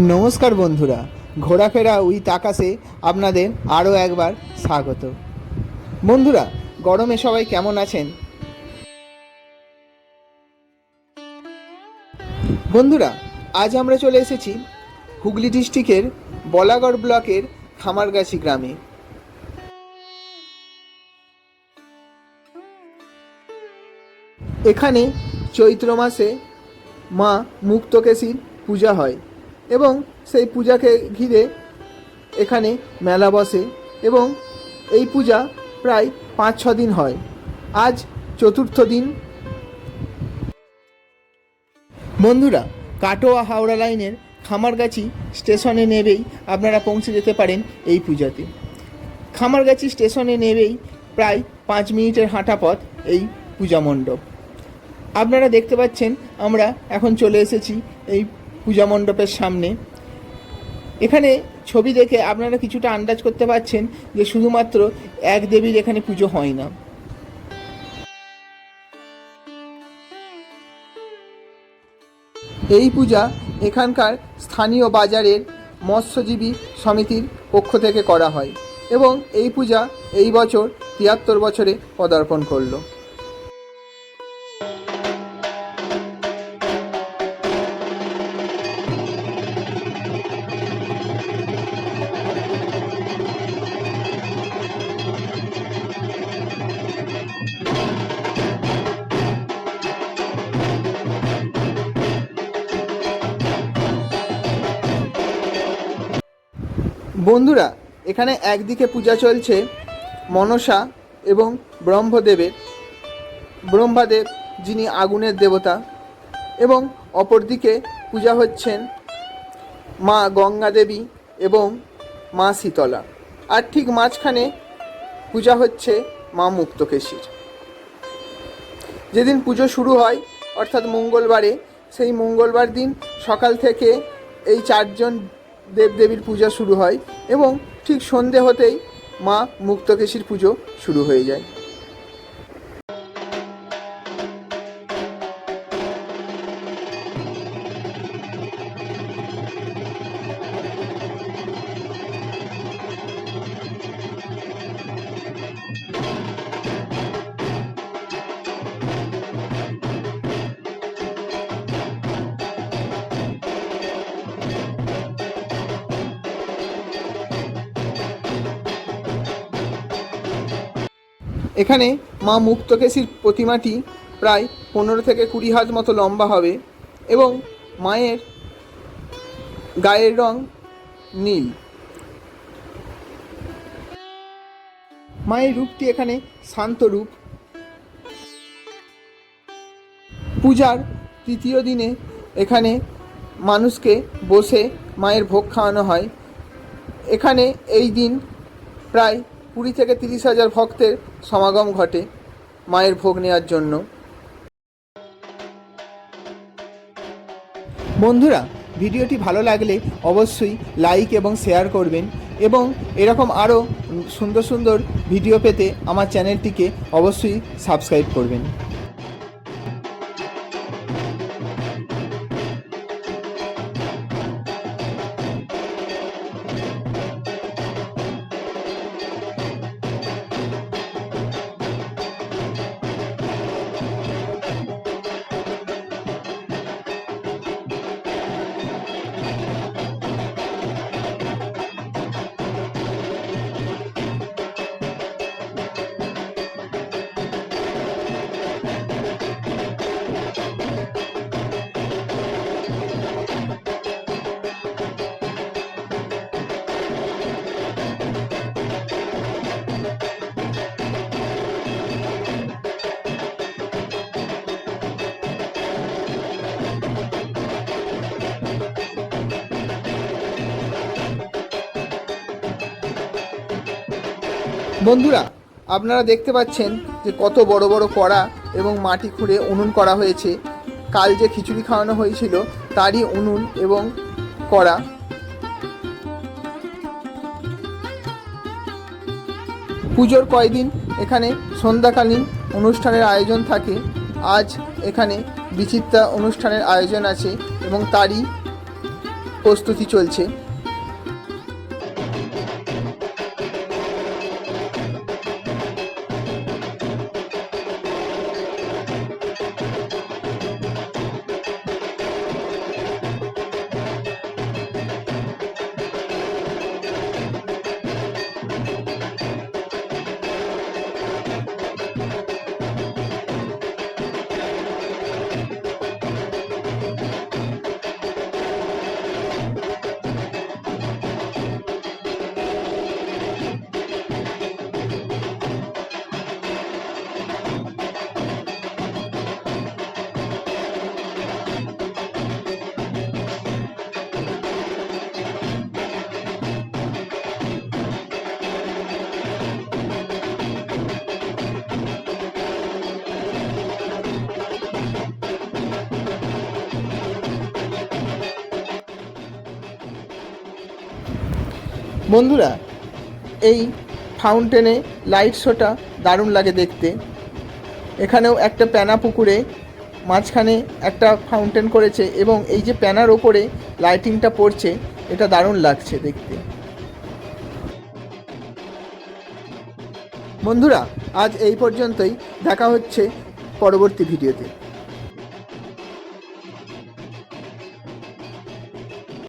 নমস্কার বন্ধুরা, ঘোরাফেরা উইথ আকাশে আপনাদের আরও একবার স্বাগত। বন্ধুরা, গরমে সবাই কেমন আছেন? বন্ধুরা, আজ আমরা চলে এসেছি হুগলি ডিস্ট্রিক্টের বলাগড় ব্লকের খামারগাছি গ্রামে। এখানে চৈত্র মাসে মা মুক্তকেশীর পূজা হয়। এবং সেই পূজাকে ঘিরে এখানে মেলা বসে এবং এই পূজা প্রায় পাঁচ ছ দিন হয়। আজ চতুর্থ দিন। বন্ধুরা, কাটোয়া হাওড়া লাইনের খামারগাছি স্টেশনে নেবেই আপনারা পৌঁছে যেতে পারেন এই পূজাতে। খামারগাছি স্টেশনে নেবেই প্রায় পাঁচ মিনিটের হাঁটা পথ এই পূজা মণ্ডপ। আপনারা দেখতে পাচ্ছেন, আমরা এখন চলে এসেছি এই পূজা মণ্ডপের সামনে। এখানে ছবি দেখে আপনারা কিছুটা আন্দাজ করতে পারছেন যে শুধুমাত্র এক দেবীর এখানে পুজো হয় না। এই পূজা এখানকার স্থানীয় বাজারের মৎস্যজীবী সমিতির পক্ষ থেকে করা হয় এবং এই পূজা এই বছর তিয়াত্তর বছরে পদার্পণ করল। বন্ধুরা, এখানে একদিকে পূজা চলছে মনসা এবং ব্রহ্মদেবের, ব্রহ্মাদেব যিনি আগুনের দেবতা, এবং অপরদিকে পূজা হচ্ছেন মা গঙ্গা দেবী এবং মা শীতলা। আর ঠিক মাঝখানে পূজা হচ্ছে মা মুক্তকেশীর। যেদিন পুজো শুরু হয়, অর্থাৎ মঙ্গলবারে, সেই মঙ্গলবার দিন সকাল থেকে এই চারজন দেবদেবীর পূজা শুরু হয় এবং ঠিক সন্ধে হতেই মা মুক্তকেশীর পুজো শুরু হয়ে যায়। এখানে মা মুক্তকেশীর প্রতিমাটি প্রায় পনেরো থেকে কুড়ি হাত মতো লম্বা হবে এবং মায়ের গায়ের রং নীল। মায়ের রূপটি এখানে শান্ত রূপ। পূজার তৃতীয় দিনে এখানে মানুষকে বসে মায়ের ভোগ খাওয়ানো হয়। এখানে এই দিন প্রায় কুড়ি থেকে তিরিশ হাজার ভক্তের সমাগম ঘটে মায়ের ভোগ নেওয়ার জন্য। বন্ধুরা, ভিডিওটি ভালো লাগলে অবশ্যই লাইক এবং শেয়ার করবেন এবং এরকম আরও সুন্দর সুন্দর ভিডিও পেতে আমার চ্যানেলটিকে অবশ্যই সাবস্ক্রাইব করবেন। বন্ধুরা, আপনারা দেখতে পাচ্ছেন যে কত বড় বড় কড়া এবং মাটি খুঁড়ে উনুন করা হয়েছে। কাল যে খিচুড়ি খাওয়ানো হয়েছিল, তারই উনুন এবং কড়া। পুজোর কয়দিন এখানে সন্ধ্যাকালীন অনুষ্ঠানের আয়োজন থাকে। আজ এখানে বিচিত্রা অনুষ্ঠানের আয়োজন আছে এবং তারই প্রস্তুতি চলছে। বন্ধুরা, এই ফাউন্টেনে লাইট শোটা দারুণ লাগে দেখতে। এখানেও একটা প্যানা পুকুরে মাঝখানে একটা ফাউন্টেন করেছে এবং এই যে প্যানার ওপরে লাইটিংটা পড়ছে, এটা দারুণ লাগছে দেখতে। বন্ধুরা, আজ এই পর্যন্তই। দেখা হচ্ছে পরবর্তী ভিডিওতে